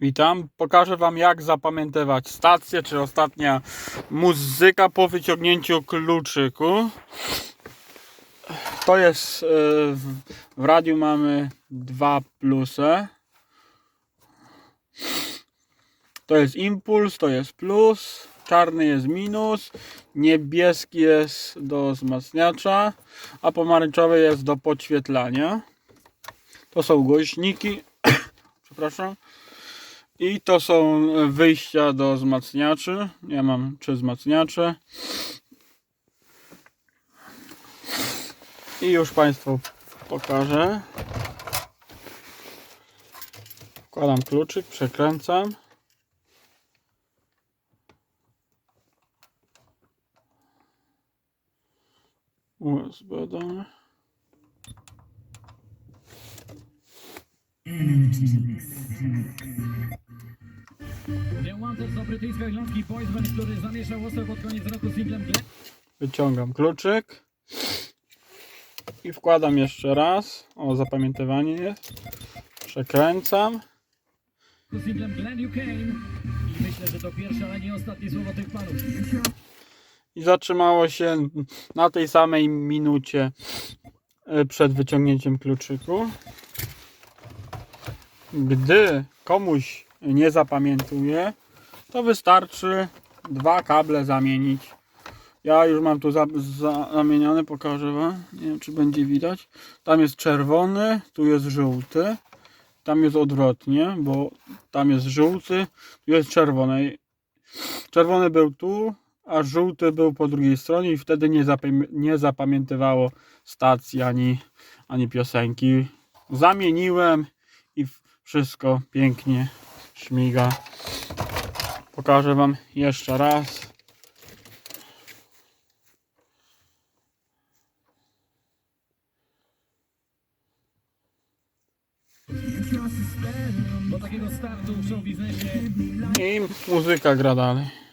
Witam. Pokażę Wam jak zapamiętywać stację, czy ostatnia muzyka po wyciągnięciu kluczyku. To jest, e, w, radiu mamy dwa plusy. To jest impuls, to jest plus, czarny jest minus, niebieski jest do wzmacniacza, a pomarańczowy jest do podświetlania. To są głośniki, przepraszam. I to są wyjścia do wzmacniaczy. Ja mam trzy wzmacniacze. I już Państwu pokażę. Wkładam kluczyk, przekręcam. USB. Gąski Poisman, który zamieszał ostro pod koniec roku singlem. Wyciągam kluczyk i wkładam jeszcze raz. O, zapamiętywanie jest. Przekręcam. singlem Glen You Came. I myślę, że to pierwsze, ale nie ostatnie słowo tych panów. I zatrzymało się na tej samej minucie e, przed wyciągnięciem kluczyku. Gdy komuś nie zapamiętuje, to wystarczy dwa kable zamienić. Ja już mam tu za, za, zamienione, pokażę Wam. Nie wiem, czy będzie widać. Tam jest czerwony, tu jest żółty. Tam jest odwrotnie, bo tam jest żółty, tu jest czerwony. Czerwony był tu, a żółty był po drugiej stronie i wtedy nie, nie zapamiętywało stacji ani, ani piosenki. Zamieniłem i wszystko pięknie śmiga. Pokażę Wam jeszcze raz. I muzyka gra dalej.